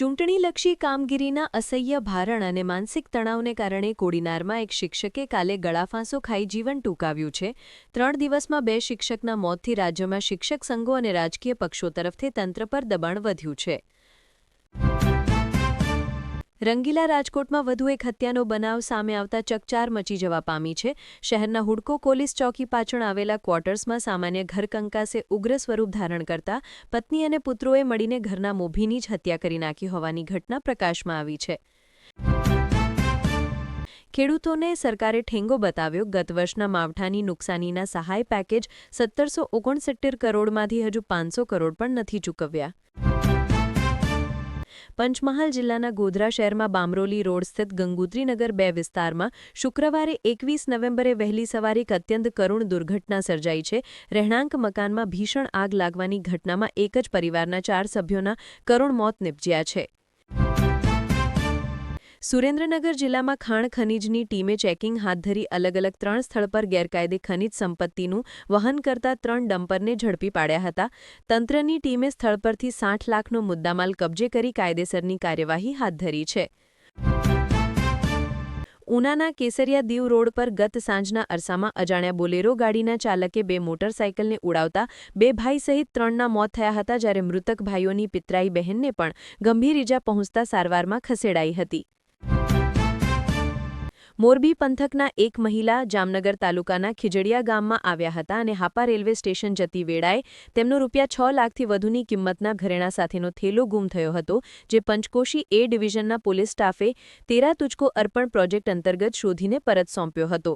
ચૂંટણીલક્ષી કામગીરીના અસહ્ય ભારણ અને માનસિક તણાવને કારણે કોડીનારમાં એક શિક્ષકે કાલે ગળાફાંસો ખાઈ જીવન ટૂંકાવ્યું છે. ત્રણ દિવસમાં બે શિક્ષકના મોતથી રાજ્યમાં શિક્ષક સંઘો અને રાજકીય પક્ષો તરફથી તંત્ર પર દબાણ વધ્યું છે. રંગીલા રાજકોટમાં વધુ એક હત્યાનો બનાવ સામે આવતા ચકચાર મચી જવા પામી છે. શહેરના હુડકો પોલીસ ચોકી પાછળ આવેલા ક્વાર્ટર્સમાં સામાન્ય ઘરકંકાસે ઉગ્ર સ્વરૂપ ધારણ કરતા પત્ની અને પુત્રોએ મળીને ઘરના મોભીની જ હત્યા કરી નાખી હોવાની ઘટના પ્રકાશમાં આવી છે. ખેડૂતોને સરકારે ઠેંગો બતાવ્યો. ગત વર્ષના માવઠાની નુકસાનીના સહાય પેકેજ સત્તરસો ઓગણસિત્તેર કરોડમાંથી હજુ પાંચસો કરોડ પણ નથી ચૂકવ્યા. પંચમહાલ જિલ્લાના ગોધરા શહેરમાં બામરોલી રોડ સ્થિત ગંગોત્રીનગર બે વિસ્તારમાં શુક્રવારે એકવીસ નવેમ્બરે વહેલી સવારે એક અત્યંત કરુણ દુર્ઘટના સર્જાઈ છે. રહેણાંક મકાનમાં ભીષણ આગ લાગવાની ઘટનામાં એક જ પરિવારના ચાર સભ્યોના કરુણ મોત નિપજ્યા છે. સુરેન્દ્રનગર જિલ્લામાં ખાણ ખનીજની ટીમે ચેકિંગ હાથ ધરી અલગ અલગ ત્રણ સ્થળ પર ગેરકાયદે ખનીજ સંપત્તિનું વહન કરતા ત્રણ ડમ્પરને ઝડપી પાડ્યા હતા. તંત્રની ટીમે સ્થળ પરથી સાઠ લાખનો મુદ્દામાલ કબજે કરી કાયદેસરની કાર્યવાહી હાથ ધરી છે. ઉનાના કેસરિયા દીવ રોડ પર ગત સાંજના અરસામાં અજાણ્યા બોલેરો ગાડીના ચાલકે બે મોટરસાયકલને ઉડાવતા બે ભાઈ સહિત ત્રણના મોત થયા હતા જ્યારે મૃતક ભાઈઓની પિતરાઈ બહેનને પણ ગંભીર ઇજા પહોંચતા સારવારમાં ખસેડાઈ હતી. મોરબી પંથકના એક મહિલા જામનગર તાલુકાના ખીજડીયા ગામમાં આવ્યા હતા અને હાપા રેલવે સ્ટેશન જતી વેળાએ તેમનો રૂપિયા છ લાખથી વધુની કિંમતના ઘરેણા સાથેનો થેલો ગુમ થયો હતો, જે પંચકોશી એ ડિવિઝનના પોલીસ સ્ટાફે તેરા તુચકો અર્પણ પ્રોજેક્ટ અંતર્ગત શોધીને પરત સોંપ્યો હતો.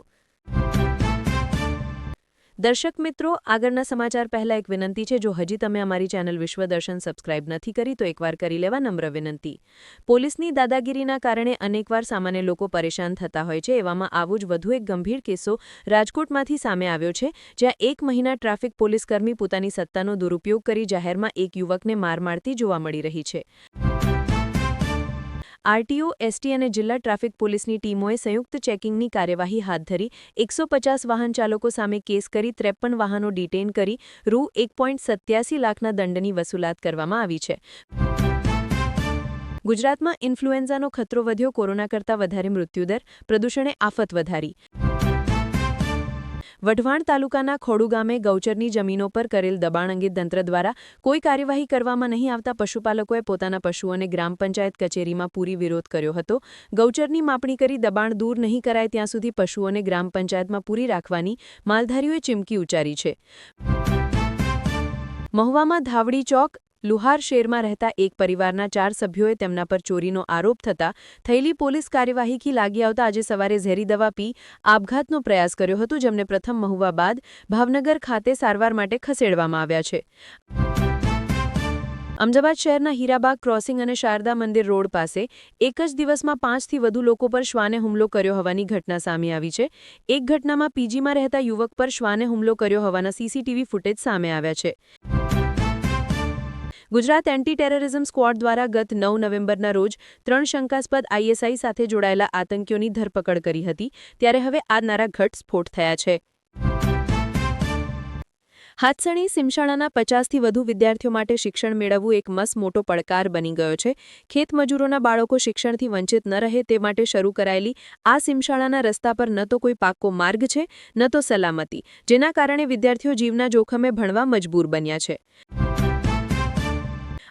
દર્શક મિત્રો, આગળના સમાચાર પહેલા એક વિનંતી છે. જો હજી તમે અમારી ચેનલ વિશ્વ દર્શન સબસ્ક્રાઇબ નથી કરી, તો એકવાર કરી લેવા નમ્ર વિનંતી. પોલીસની દાદાગીરીના કારણે અનેકવાર સામાન્ય લોકો પરેશાન થતા હોય છે. એવામાં આવું જ વધુ એક ગંભીર કિસ્સો રાજકોટમાંથી સામે આવ્યો છે, જ્યાં એક મહિના ટ્રાફિક પોલીસકર્મી પોતાની સત્તાનો દુરુપયોગ કરી જાહેરમાં એક યુવકને માર મારતી જોવા મળી રહી છે. આરટીઓ, એસટી અને જિલ્લા ટ્રાફિક પોલીસની ટીમોએ સંયુક્ત ચેકિંગની કાર્યવાહી હાથ ધરી એકસો વાહન ચાલકો સામે કેસ કરી ત્રેપન વાહનો ડિટેન કરી રૂ એક લાખના દંડની વસૂલાત કરવામાં આવી છે. ગુજરાતમાં ઇન્ફ્લુએન્ઝાનો ખતરો વધ્યો, કોરોના કરતાં વધારે મૃત્યુદર, પ્રદૂષણે આફત વધારી. વઢવાણ તાલુકાના ખોડુ ગામે ગૌચરની જમીનો પર કરેલ દબાણ અંગે તંત્ર દ્વારા કોઈ કાર્યવાહી કરવામાં નહીં આવતા પશુપાલકોએ પોતાના પશુઓને ગ્રામ પંચાયત કચેરીમાં પૂરી વિરોધ કર્યો હતો. ગૌચરની માપણી કરી દબાણ દૂર નહીં કરાય ત્યાં સુધી પશુઓને ગ્રામ પંચાયતમાં પૂરી રાખવાની માલધારીઓએ ચીમકી ઉચ્ચારી છે. મહુવામાં ધાવડી ચોક લુહાર શેરમાં રહેતા એક પરિવારના ચાર સભ્યોએ તેમના પર ચોરીનો આરોપ થતા થયેલી પોલીસ કાર્યવાહીથી લાગી આવતા આજે સવારે ઝેરી દવા પી આપઘાતનો પ્રયાસ કર્યો હતો, જેમને પ્રથમ મહુવા બાદ ભાવનગર ખાતે સારવાર માટે ખસેડવામાં આવ્યા છે. અમદાવાદ શહેરના હીરાબાગ ક્રોસિંગ અને શારદા મંદિર રોડ પાસે એક જ દિવસમાં પાંચથી વધુ લોકો પર શ્વાને હુમલો કર્યો હોવાની ઘટના સામે આવી છે. એક ઘટનામાં પીજીમાં રહેતા યુવક પર શ્વાને હુમલો કર્યો હોવાના સીસીટીવી ફૂટેજ સામે આવ્યા છે. ગુજરાત એન્ટી ટેરરિઝમ સ્ક્વોડ દ્વારા ગત નવ નવેમ્બરના રોજ ત્રણ શંકાસ્પદ આઈએસઆઈ સાથે જોડાયેલા આતંકીઓની ધરપકડ કરી હતી, ત્યારે હવે આ નારા ઘટ સ્ફોટ થયા છે. હાથસણી સિમશાળાના પચાસથી વધુ વિદ્યાર્થીઓ માટે શિક્ષણ મેળવવું એક મસ મોટો પડકાર બની ગયો છે. ખેતમજૂરોના બાળકો શિક્ષણથી વંચિત ન રહે તે માટે શરૂ કરાયેલી આ સિમશાળાના રસ્તા પર ન તો કોઈ પાક્કો માર્ગ છે, ન તો સલામતી, જેના કારણે વિદ્યાર્થીઓ જીવના જોખમે ભણવા મજબૂર બન્યા છે.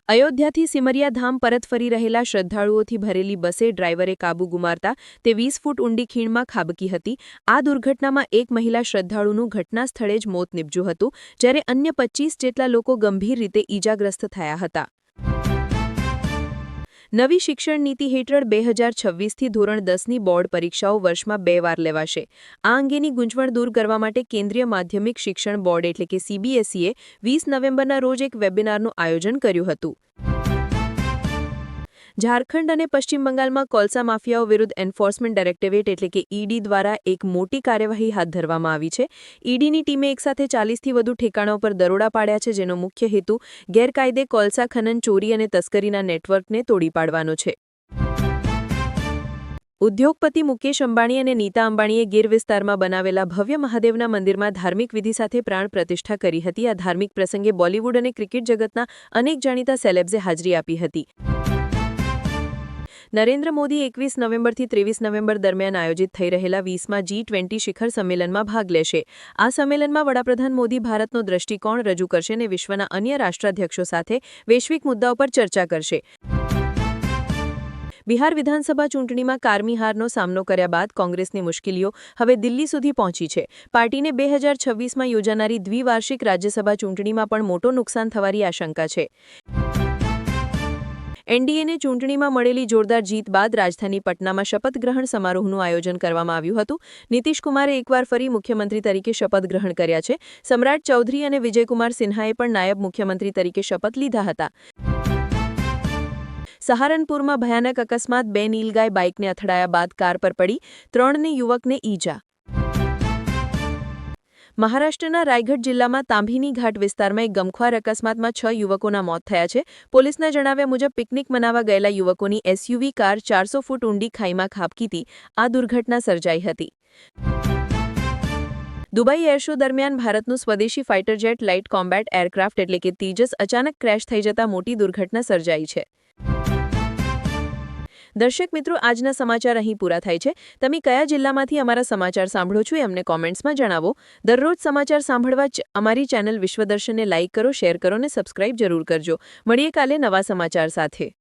અયોધ્યાથી સિમરિયા ધામ પરત ફરી રહેલા શ્રદ્ધાળુઓથી ભરેલી બસે ડ્રાઈવરે કાબુ ગુમારતા તે વીસ ફૂટ ઊંડી ખીણમાં ખાબકી હતી. આ દુર્ઘટનામાં એક મહિલા શ્રદ્ધાળુનું ઘટના સ્થળે જ મોત નીપજ્યું હતું, જ્યારે અન્ય પચ્ચીસ જેટલા લોકો ગંભીર રીતે ઈજાગ્રસ્ત થયા હતા. નવી શિક્ષણ નીતિ હેઠળ બે હજાર છવ્વીસથી ધોરણ દસની બોર્ડ પરીક્ષાઓ વર્ષમાં બે વાર લેવાશે. આ અંગેની ગૂંચવણ દૂર કરવા માટે કેન્દ્રીય માધ્યમિક શિક્ષણ બોર્ડ એટલે કે સીબીએસઈએ વીસ નવેમ્બરના રોજ એક વેબિનારનું આયોજન કર્યું હતું. ઝારખંડ અને પશ્ચિમ બંગાળમાં કોલસા માફિયાઓ વિરુદ્ધ એન્ફોર્સમેન્ટ ડાયરેક્ટરેટ એટલે કે ઈડી દ્વારા એક મોટી કાર્યવાહી હાથ ધરવામાં આવી છે. ઈડીની ટીમે એકસાથે ચાલીસથી વધુ ઠેકાણાઓ પર દરોડા પાડ્યા છે, જેનો મુખ્ય હેતુ ગેરકાયદે કોલસા ખનન ચોરી અને તસ્કરીના નેટવર્કને તોડી પાડવાનો છે. ઉદ્યોગપતિ મુકેશ અંબાણી અને નીતા અંબાણીએ ગીર વિસ્તારમાં બનાવેલા ભવ્ય મહાદેવના મંદિરમાં ધાર્મિક વિધિ સાથે પ્રાણ પ્રતિષ્ઠા કરી હતી. આ ધાર્મિક પ્રસંગે બોલિવૂડ અને ક્રિકેટ જગતના અનેક જાણીતા સેલેબ્સે હાજરી આપી હતી. નરેન્દ્ર મોદી એકવીસ નવેમ્બરથી ત્રેવીસ નવેમ્બર દરમિયાન આયોજિત થઈ રહેલા વીસમાં જી ટ્વેન્ટી શિખર સંમેલનમાં ભાગ લેશે. આ સંમેલનમાં વડાપ્રધાન મોદી ભારતનો દ્રષ્ટિકોણ રજૂ કરશે અને વિશ્વના અન્ય રાષ્ટ્રાધ્યક્ષો સાથે વૈશ્વિક મુદ્દાઓ પર ચર્ચા કરશે. બિહાર વિધાનસભા ચૂંટણીમાં કારમી હારનો સામનો કર્યા બાદ કોંગ્રેસની મુશ્કેલીઓ હવે દિલ્હી સુધી પહોંચી છે. પાર્ટીને બે હજાર છવ્વીસમાં યોજાનારી દ્વિવાર્ષિક રાજ્યસભા ચૂંટણીમાં પણ મોટો નુકસાન થવાની આશંકા છે. એનડીએને ચૂંટણીમાં મળેલી જોરદાર જીત બાદ રાજધાની પટનામાં શપથ ગ્રહણ સમારોહનું આયોજન કરવામાં આવ્યું હતું. નીતિશકુમારે એકવાર ફરી મુખ્યમંત્રી તરીકે શપથ ગ્રહણ કર્યા છે. સમ્રાટ ચૌધરી અને વિજયકુમાર સિન્હાએ પણ નાયબ મુખ્યમંત્રી તરીકે શપથ લીધા હતા. સહારનપુરમાં ભયાનક અકસ્માત, બે નીલગાય બાઇકને અથડાયા બાદ કાર પર પડી ત્રણને યુવકને ઈજા. મહારાષ્ટ્રના રાયગઢ જિલ્લામાં તાંભીની ઘાટ વિસ્તારમાં એક ગમખ્વાર અકસ્માતમાં છ યુવકોના મોત થયા છે. પોલીસના જણાવ્યા મુજબ, પિકનિક મનાવવા ગયેલા યુવકોની એસયુવી કાર ચારસો ફૂટ ઊંડી ખાઈમાં ખાબકીતી આ દુર્ઘટના સર્જાઈ હતી. દુબઈ એરશો દરમિયાન ભારતનું સ્વદેશી fighter jet light combat aircraft એટલે કે તેજસ અચાનક ક્રેશ થઈ જતા મોટી દુર્ઘટના સર્જાઈ છે. દર્શક મિત્રો, આજના સમાચાર અહીં પૂરા થાય છે. તમે કયા જિલ્લામાંથી અમારા સમાચાર સાંભળો છો એ અમને કોમેન્ટ્સમાં જણાવો. દરરોજ સમાચાર સાંભળવા અમારી ચેનલ વિશ્વદર્શનને લાઇક કરો, શેર કરો અને સબસ્ક્રાઇબ જરૂર કરજો. મળીએ કાલે નવા સમાચાર સાથે.